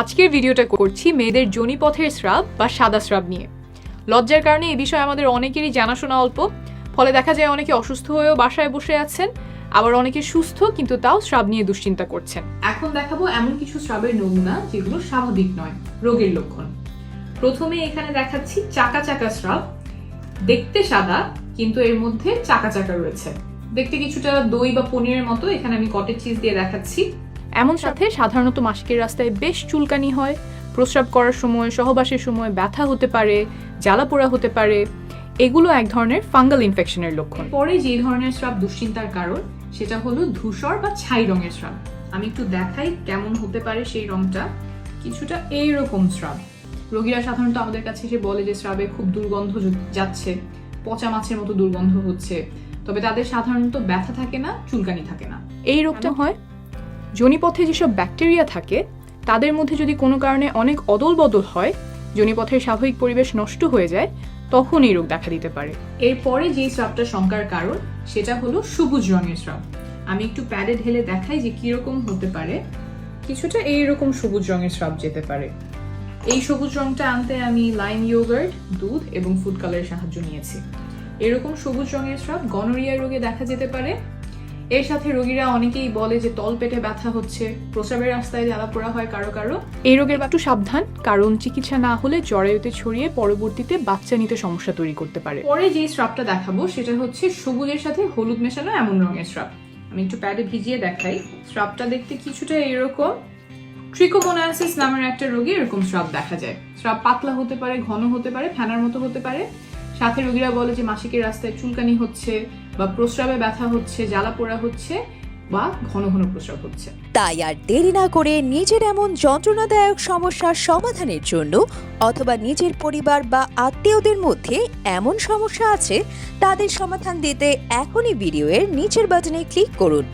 আজকের ভিডিওটা করছি মেয়েদের জনিপথের স্রাব বা সাদা স্রাব নিয়ে। লজ্জার কারণে এই বিষয়ে আমাদের অনেকেরই জানাশোনা অল্প। ফলে দেখা যায় অনেকে অসুস্থ হয়েও বাসায় বসে আছেন, আবার অনেকে সুস্থ কিন্তু তাও স্রাব নিয়ে দুশ্চিন্তা করছেন। এখন দেখাবো এমন কিছু স্রাবের নমুনা যেগুলো স্বাভাবিক নয়, রোগের লক্ষণ। প্রথমে এখানে দেখাচ্ছি চাকা চাকা স্রাব। দেখতে সাদা, কিন্তু এর মধ্যে চাকা চাকা রয়েছে। দেখতে কিছুটা দই বা পনিরের মতো, এখানে আমি কটেজ চিজ দিয়ে দেখাচ্ছি। এমন সাথে সাধারণত মাসিকের রাস্তায় বেশ চুলকানি হয় প্রস্রাব করার সময় সহবাসের সময় ব্যথা হতে পারে জ্বালা পোড়া হতে পারে এগুলো এক ধরনের ফাঙ্গাল ইনফেকশনের লক্ষণ। পরে যে ধরনের স্রাব দুশ্চিন্তার কারণ সেটা হলো ধূসর বা ছাই রঙের স্রাব। আমি একটু দেখাই কেমন হতে পারে সেই রংটা কিছুটা এইরকম স্রাব। রোগীরা সাধারণত আমাদের কাছে এসে বলে যে স্রাবে খুব দুর্গন্ধ যাচ্ছে পচা মাছের মতো দুর্গন্ধ হচ্ছে। তবে তাদের সাধারণত ব্যথা থাকে না চুলকানি থাকে না। এই রোগটা হয় জনিপথে যেসব ব্যাকটেরিয়া থাকে, তাদের মধ্যে যদি কোনো কারণে অনেক অদল বদল হয়, জনিপথের স্বাভাবিক পরিবেশ নষ্ট হয়ে যায় তখন এই রোগ দেখা দিতে পারে। এরপরে যে স্রাবটা শঙ্কার কারণ, সেটা হলো সবুজ রঙের স্রাব। আমি একটু প্যাডে ঢেলে দেখাই যে কীরকম হতে পারে। কিছুটা এইরকম সবুজ রঙের স্রাব যেতে পারে। এই সবুজ রঙটা আনতে আমি লাইম ইয়োগার্ট দুধ এবং ফুড কালারের সাহায্য নিয়েছি। এরকম সবুজ রঙের স্রাব গনোরিয়া রোগে দেখা যেতে পারে এর সাথে রোগীরা অনেকেই বলে যে তল পেটে ব্যথা হচ্ছে। প্রস্রাবের রাস্তায় জ্বালা পোড়া হয় কারও কারও। এই রোগের একটু সাবধান, কারণ চিকিৎসা না হলে জরায়ুতে ছড়িয়ে পরবর্তীতে বাচ্চা নিতে সমস্যা তৈরি করতে পারে। পরে যে স্রাবটা দেখাবো, সেটা হচ্ছে সবুজের সাথে হলুদ মেশানো এমন রঙের স্রাব। আমি একটু প্যাডে ভিজিয়ে দেখাই। স্রাবটা দেখতে কিছুটা এরকম। ট্রিকোমোনাসিস নামের একটা রোগে এরকম স্রাব দেখা যায়। স্রাব পাতলা হতে পারে, ঘন হতে পারে, ফেনার মতো হতে পারে। সাথে রোগীরা বলে যে মাসিকের রাস্তায় চুলকানি হচ্ছে বা প্রস্রাবে ব্যথা হচ্ছে, জ্বালা পোড়া হচ্ছে বা ঘন ঘন প্রস্রাব হচ্ছে। তাই আর দেরি না করে নিজের এমন যন্ত্রণাদায়ক সমস্যার সমাধানের জন্য অথবা নিজের পরিবার বা আত্মীয়দের মধ্যে এমন সমস্যা আছে, তাদের সমাধান দিতে এখনই ভিডিওর নিচের বাটনে ক্লিক করুন।